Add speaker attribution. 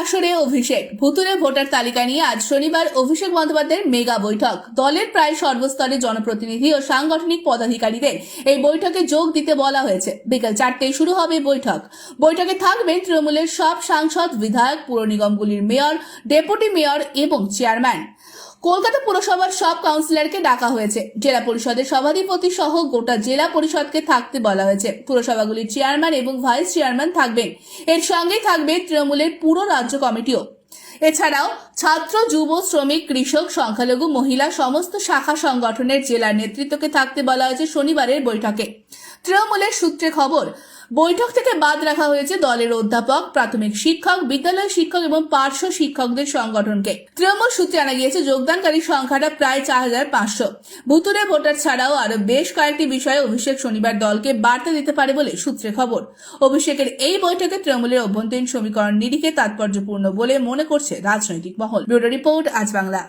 Speaker 1: আসরে অভিষেক। ভুতুরে ভোটার তালিকা নিয়ে আজ শনিবার অভিষেক বন্দ্যোপাধ্যায়ের মেগা বৈঠক। দলের প্রায় সর্বস্তরে জনপ্রতিনিধি ও সাংগঠনিক পদাধিকারীদের এই বৈঠকে যোগ দিতে বলা হয়েছে। বিকেল চারটেয় শুরু হবে বৈঠক। বৈঠকে থাকবেন তৃণমূলের সব সাংসদ, বিধায়ক, পুর নিগমগুলির মেয়র, ডেপুটি মেয়র এবং চেয়ারম্যান। কলকাতা পুরসভার সব কাউন্সিলরকে ডাকা হয়েছে। জেলা পরিষদের সভাধিপতি সহ গোটা জেলা পরিষদকে থাকতে বলা হয়েছে। পুরসভাগুলির চেয়ারম্যান এবং ভাইস চেয়ারম্যান থাকবেন। এর সঙ্গেই থাকবে তৃণমূলের পুরো রাজ্য কমিটিও। এছাড়াও ছাত্র, যুব, শ্রমিক, কৃষক, সংখ্যালঘু, মহিলা, সমস্ত শাখা সংগঠনের জেলার নেতৃত্বকে থাকতে বলা হয়েছে শনিবারের বৈঠকে। তৃণমূলের সূত্রে খবর বৈঠক থেকে বাদ রাখা হয়েছে দলের অধ্যাপক, প্রাথমিক শিক্ষক, বিদ্যালয় শিক্ষক এবং পার্শ্ব শিক্ষকদের সংগঠনকে। তৃণমূল সূত্রে জানা গিয়েছে, যোগদানকারী সংখ্যাটা প্রায় চার হাজার পাঁচশো। ভুতুরে ভোটার ছাড়াও আরও বেশ কয়েকটি বিষয়ে অভিষেক শনিবার দলকে বার্তা দিতে পারে বলে সূত্রে খবর। অভিষেকের এই বৈঠকে তৃণমূলের অভ্যন্তরীণ সমীকরণ নিরিখে তাৎপর্যপূর্ণ বলে মনে করছে রাজনৈতিক মহল। ব্যুরো রিপোর্ট, আজ বাংলা।